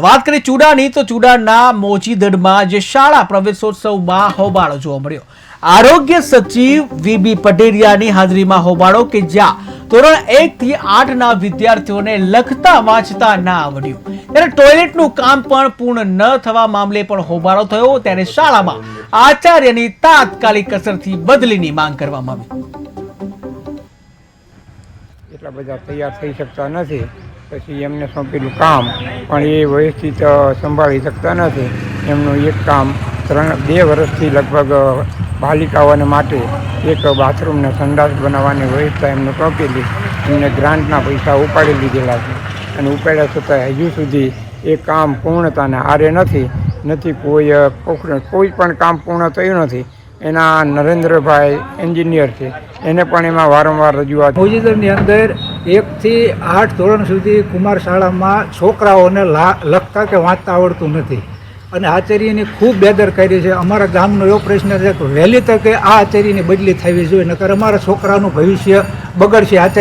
વાત કરીએ ચુડાની, તો ચુડાના મોચીદડમાં જે શાળા પ્રવેશોત્સવમાં હોબાળો જોવા મળ્યો. આરોગ્ય સચિવ વીબી પટેરિયાની હાજરીમાં હોબાળો કે જ્યાં? ધોરણ એક થી આઠ ના વિદ્યાર્થીઓને લખતા વાંચતા ના આવડ્યું. ત્યારે ટોયલેટનું કામ પણ પૂર્ણ ન થવા મામલે પણ હોબાળો થયો. ત્યારે શાળામાં આચાર્યની તાત્કાલિક અસરથી બદલીની માંગ કરવામાં આવી. એટલા બધા તૈયાર થઈ શકતા નથી. પછી એમને સોંપેલું કામ. પણ એ વ્યવસ્થિત સંભાળી શકતા નથી. એમનું એક કામ ત્રણ, બે વર્ષથી લગભગ બાલિકાઓને માટે એક બાથરૂમને સંડાસ બનાવવાની વ્યવસ્થા એમને સોંપેલી. એમને ગ્રાન્ટના પૈસા ઉપાડી લીધેલા છે. અને ઉપાડ્યા છતાં હજુ સુધી એ કામ પૂર્ણતાને આરે નથી. નથી કોઈ કોઈ પણ કામ પૂર્ણ થયું નથી. એના નરેન્દ્રભાઈ એન્જિનિયર છે. એને પણ એમાં વારંવાર રજૂઆત મોજીદરની અંદર એકથી આઠ ધોરણ સુધી કુમાર શાળામાં છોકરાઓને લખતા કે વાંચતા આવડતું નથી. અને આચાર્યની ખૂબ બેદરકારી છે. અમારા ગામનો એવો પ્રશ્ન છે કે વહેલી તકે આ આચાર્યની બદલી થવી જોઈએ, નકર અમારા છોકરાનું ભવિષ્ય બગડશે. આચાર્ય